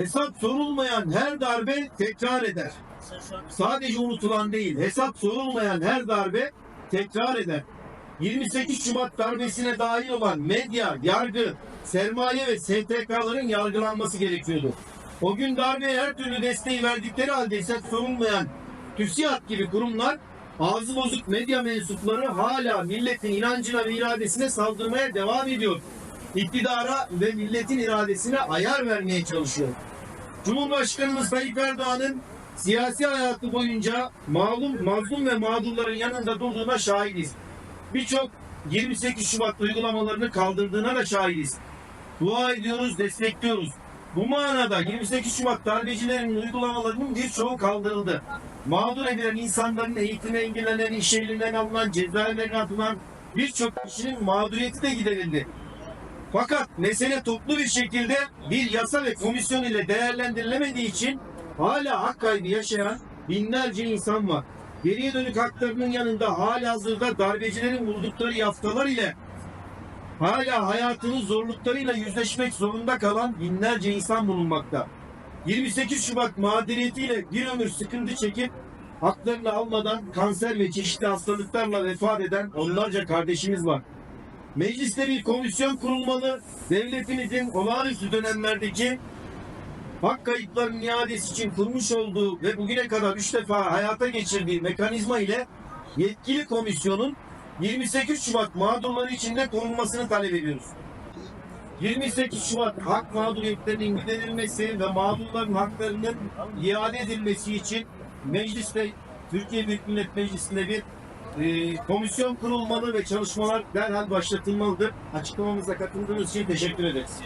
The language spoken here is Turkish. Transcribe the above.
Hesap sorulmayan her darbe tekrar eder. Sadece unutulan değil, hesap sorulmayan her darbe tekrar eder. 28 Şubat darbesine dahil olan medya, yargı, sermaye ve STK'ların yargılanması gerekiyordu. O gün darbeye her türlü desteği verdikleri halde hesap sorulmayan TÜSİAD gibi kurumlar ağzı bozuk medya mensupları hala milletin inancına ve iradesine saldırmaya devam ediyor. İktidara ve milletin iradesine ayar vermeye çalışıyor. Cumhurbaşkanımız Tayyip Erdoğan'ın siyasi hayatı boyunca malum, mazlum ve mağdurların yanında durduğuna şahidiz. Birçok 28 Şubat uygulamalarını kaldırdığına da şahidiz. Dua ediyoruz, destekliyoruz. Bu manada 28 Şubat darbecilerin uygulamalarının birçoğu kaldırıldı. Mağdur edilen insanların eğitimi engellenen, iş yerinden alınan, cezaevlerine atılan birçok kişinin mağduriyeti de giderildi. Fakat mesele toplu bir şekilde bir yasa ve komisyon ile değerlendirilemediği için hala hak kaybı yaşayan binlerce insan var. Geriye dönük haklarının yanında hala hazırda darbecilerin vurdukları yaftalar ile hala hayatının zorluklarıyla yüzleşmek zorunda kalan binlerce insan bulunmakta. 28 Şubat mağduriyetiyle bir ömür sıkıntı çekip haklarını almadan kanser ve çeşitli hastalıklarla vefat eden onlarca kardeşimiz var. Mecliste bir komisyon kurulmalı. Devletimizin olağanüstü dönemlerdeki hak kayıplarının iadesi için kurmuş olduğu ve bugüne kadar üç defa hayata geçirdiği mekanizma ile yetkili komisyonun 28 Şubat mağdurları içinde korunmasını talep ediyoruz. 28 Şubat hak mağduriyetlerinin giderilmesi ve mağdurların haklarının iade edilmesi için mecliste Türkiye Büyük Millet Meclisi'nde bir e, komisyon kurulmalı ve çalışmalar derhal başlatılmalıdır. Açıklamamıza katıldığınız için teşekkür ederiz.